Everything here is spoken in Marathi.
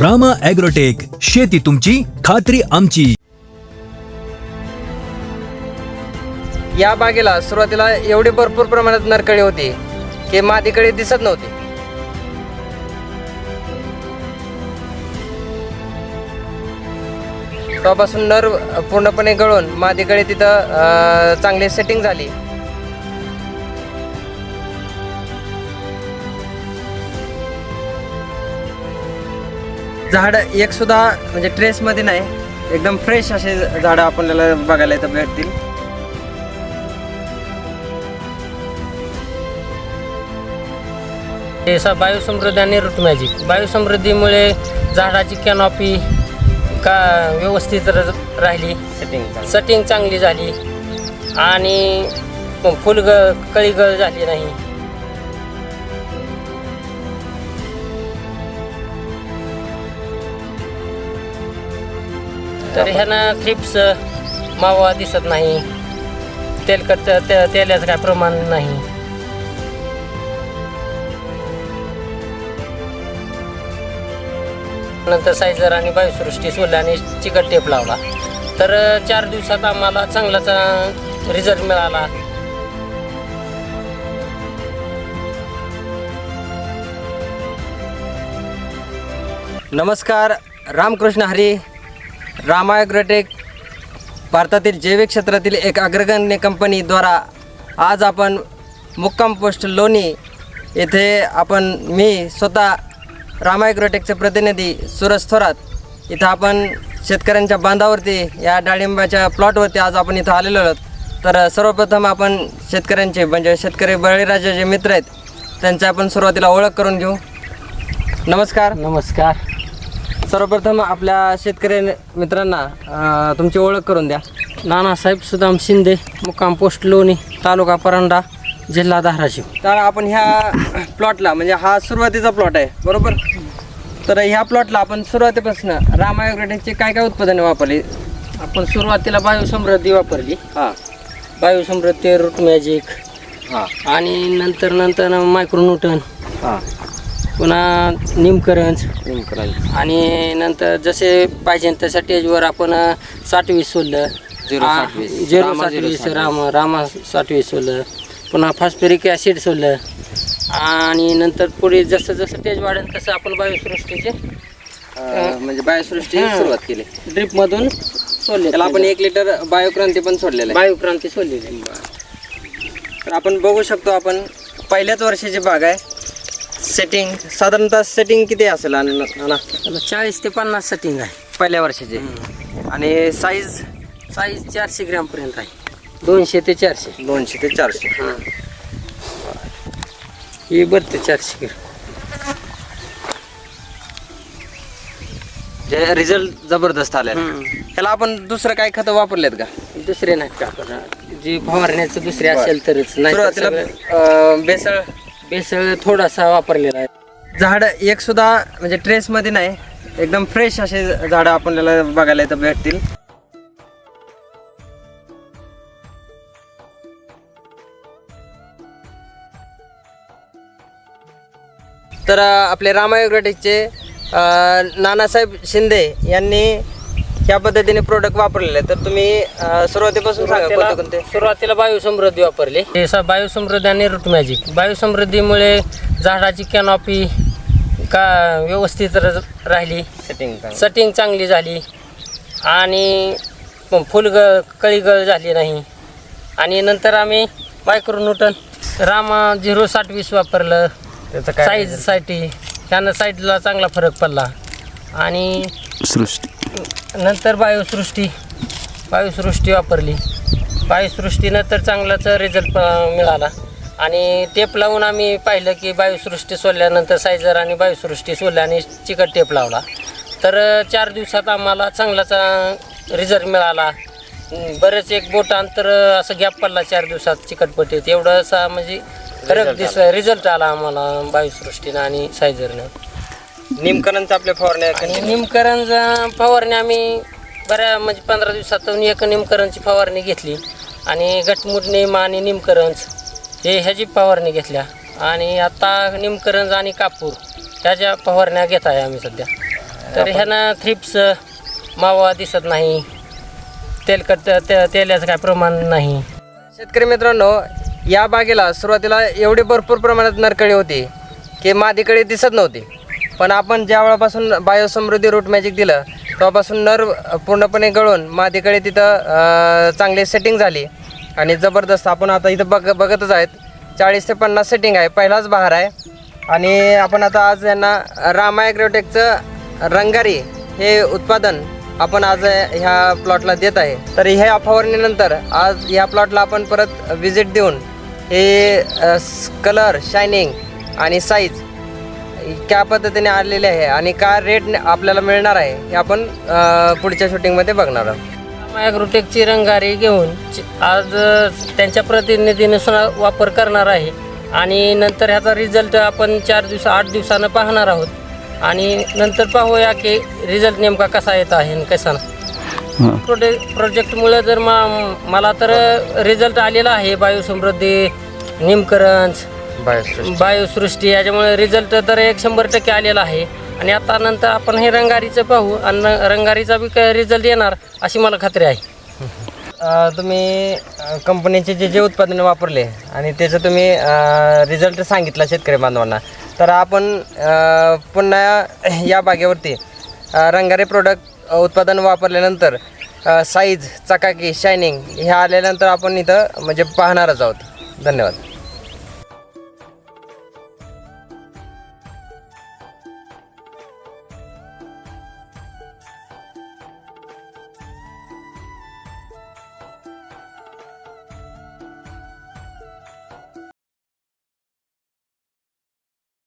रामा ॲग्रोटेक शेती तुमची खात्री आमची. या बागेला सुरुवातीला एवढी भरपूर प्रमाणात नरकळी होती की मादीकडे दिसत नव्हती. तेव्हापासून नर पूर्णपणे गळून मादीकडे तिथं अं, चांगली सेटिंग झाली. झाड एक सुद्धा म्हणजे ट्रेसमध्ये नाही एकदम फ्रेश असे झाडं आपल्याला बघायला इथं भेटतील. बायोसमृद्धी आणि रूट मॅजिक बायोसमृद्धीमुळे झाडाची कॅनॉपी का व्यवस्थित राहिली. सेटिंग सटिंग चांगली झाली. आणि फुलग कळीगळ झाली नाही. तर ह्यानं थ्रिप्स मावा दिसत नाही. तेलकट ते- तेलाचं काय प्रमाण नाही. नंतर सायझर आणि बायोसृष्टी सोडल्या आणि चिकट टेप लावला. तर चार दिवसात आम्हाला चांगलाच रिझल्ट मिळाला. नमस्कार रामकृष्ण हरी. रामायग्रोटेक भारतातील जैविक क्षेत्रातील एक अग्रगण्य कंपनीद्वारा आज आपण मुक्काम पोस्ट लोणी येथे आपण मी स्वतः रामायग्रोटेकचे प्रतिनिधी सुरज थोरात. इथं आपण शेतकऱ्यांच्या बांधावरती या डाळिंबाच्या प्लॉटवरती आज आपण इथं आलेलो आहोत. तर सर्वप्रथम आपण शेतकऱ्यांचे म्हणजे शेतकरी बळीराजा जे मित्र आहेत त्यांची आपण सुरुवातीला ओळख करून घेऊ. नमस्कार. नमस्कार. सर्वप्रथम आपल्या शेतकरी मित्रांना अं, तुमची ओळख करून द्या. नानासाहेब सुदाम शिंदे मुक्काम पोस्ट लोणी तालुका परांडा जिल्हा धाराशिव. तर आपण ह्या प्लॉटला म्हणजे हा सुरुवातीचा प्लॉट आहे बरोबर? तर ह्या प्लॉटला आपण सुरुवातीपासून रामायोग्रेटिकची काय काय उत्पादने वापरली? आपण सुरुवातीला बायोसमृद्धी वापरली. हां. बायोसमृद्धी रूट मॅजिक हां. आणि नंतर नंतर मायक्रोन्यूटन हां. पुन्हा निमकरंज. निमकरंज. आणि नंतर जसे पाहिजे तशा स्टेजवर आपण अ, साठ वीस सोडलं. झिरो आ, साठ वीस. झिरो रामा झिरो राम रामा साठ वीस सोडलं. पुन्हा फॉस्फेरिक ॲसिड सोडलं. आणि नंतर पुढे जसं जसं स्टेज वाढेल तसं आपण बायोसृष्टीचे म्हणजे बायोसृष्टी हां. सुरुवात केली. ड्रिपमधून सोडले. त्याला आपण एक लिटर बायोक्रांती पण सोडलेलं आहे. बायोक्रांती सोडलेली तर आपण बघू शकतो आपण पहिल्याच वर्षाची बाग आहे. सेटिंग साधारणतः सेटिंग किती असेल आणि ना त्याला चाळीस ते पन्नास सेटिंग आहे. पहिल्या वर्षाची. आणि साईज साईज चारशे ग्रॅमपर्यंत आहे. दोनशे ते चारशे. दोनशे ते चारशे. हां. बरं ते चारशे ग्रॅम जे रिझल्ट जबरदस्त आले. ह्याला आपण दुसरं काय खतं वापरलेत का? दुसरे नाहीत का? आपण जी फवारण्याचं दुसरे असेल तरच. नाही तर सुरुवातीला सगळं अं, बेसळ बेसळ थोडासा वापरलेला आहे. झाड एक सुद्धा म्हणजे ट्रेस मध्ये नाही एकदम फ्रेश असे झाडं आपल्याला बघायला इथं भेटतील. तर आपले रामायोग्रेटिकचे नानासाहेब शिंदे यांनी ह्या पद्धतीने प्रोडक्ट वापरलेले. तर तुम्ही अं, सुरुवातीपासून सांगा कोणते कोणते सुरुवातीला सुरुवातीला बायोसमृद्धी वापरली. हे स- बायोसमृद्धी आणि रूट मॅजिक बायोसमृद्धीमुळे झाडाची कॅनॉपी का व्यवस्थित र- राहिली. सेटिंग सटिंग चांगली झाली. आणि फुलग कळीगळ झाली नाही. आणि नंतर आम्ही मायक्रोन्यूटन रामा झिरो साठ वीस वापरलं. त्याचं काय साईजसाठी त्यानं साईजला चांगला फरक पडला. आणि नंतर बायोसृष्टी. बायोसृष्टी वापरली. बायोसृष्टीनं तर चांगलाच रिझल्ट मिळाला. आणि टेप लावून आम्ही पाहिलं की बायोसृष्टी सोडल्यानंतर सायझर आणि बायोसृष्टी सोडल्या आणि चिकट टेप लावला. तर चार दिवसात आम्हाला चांगलाच रिझल्ट मिळाला. बरेच एक बोट अंतर असं गॅप पडला चार दिवसात चिकटपट्टीत एवढं असा म्हणजे फरक दिस रिझल्ट आला आम्हाला बायोसृष्टीनं आणि सायझरनं निमकरंज आपल्या फवारण्या आणि निमकरंज फवारणी आम्ही बऱ्या म्हणजे पंधरा दिवसातून एक निमकरंजची फवारणी घेतली. आणि गटमुट निम आणि निमकरंज हे ह्याची फवारणी घेतल्या. आणि आता निमकरंज आणि कापूर ह्याच्या फवारण्या घेत आहे आम्ही सध्या. तर ह्यानं थ्रिप्स मावा दिसत नाही. तेलकट ते- तेलाचं काय प्रमाण नाही. शेतकरी मित्रांनो या बागेला सुरुवातीला एवढी भरपूर प्रमाणात नरकळी होती की मादीकडे दिसत नव्हती. पण आपण ज्या वेळापासून बायोसमृद्धी रूट मॅजिक दिलं तेव्हापासून नर पूर्णपणे गळून मादीकडे तिथं चांगली सेटिंग झाली. आणि जबरदस्त आपण आता इथं बघ बघतच आहेत. चाळीस ते पन्नास सेटिंग आहे. पहिलाच बहार आहे. आणि आपण आता आज यांना रामा ॲग्रोटेकचं रंगारी हे उत्पादन आपण आज ह्या प्लॉटला देत आहे. तर ह्या फवारणीनंतर आज ह्या प्लॉटला आपण परत व्हिजिट देऊन हे कलर शायनिंग आणि साईज क्या पद्धतीने आलेले आहे आणि काय रेट आपल्याला मिळणार आहे हे आपण अ, पुढच्या शूटिंगमध्ये बघणार आहोत. ॲग्रोटेकची रंगारी घेऊन च- आज अ, त्यांच्या प्रतिनिधीनुसार वापर करणार आहे. आणि नंतर ह्याचा रिझल्ट आपण चार दिवस आठ दिवसानं पाहणार आहोत. आणि नंतर पाहूया की रिझल्ट नेमका कसा येत आहे आणि कसा नाही. प्रोडे प्रोजेक्टमुळे जर मा मला तर रिझल्ट आलेला आहे. बायोसमृद्धी निमकरंज बायोसृष्टी. बायोसृष्टी याच्यामुळे रिझल्ट तर एक शंभर टक्के आलेला आहे. आणि आता नंतर आपण हे रंगारीचं पाहू आणि रंगारीचा बी काय रिझल्ट येणार अशी मला खात्री आहे. अ, तुम्ही अ, कंपनीचे जे जे उत्पादने वापरले आणि त्याचं तुम्ही रिझल्ट सांगितला शेतकरी बांधवांना. तर आपण अ, पुन्हा या बागेवरती अ, रंगारे प्रोडक्ट उत्पादन वापरल्यानंतर साईज चकाकी शायनिंग हे आल्यानंतर आपण इथं म्हणजे पाहणारच आहोत. धन्यवाद.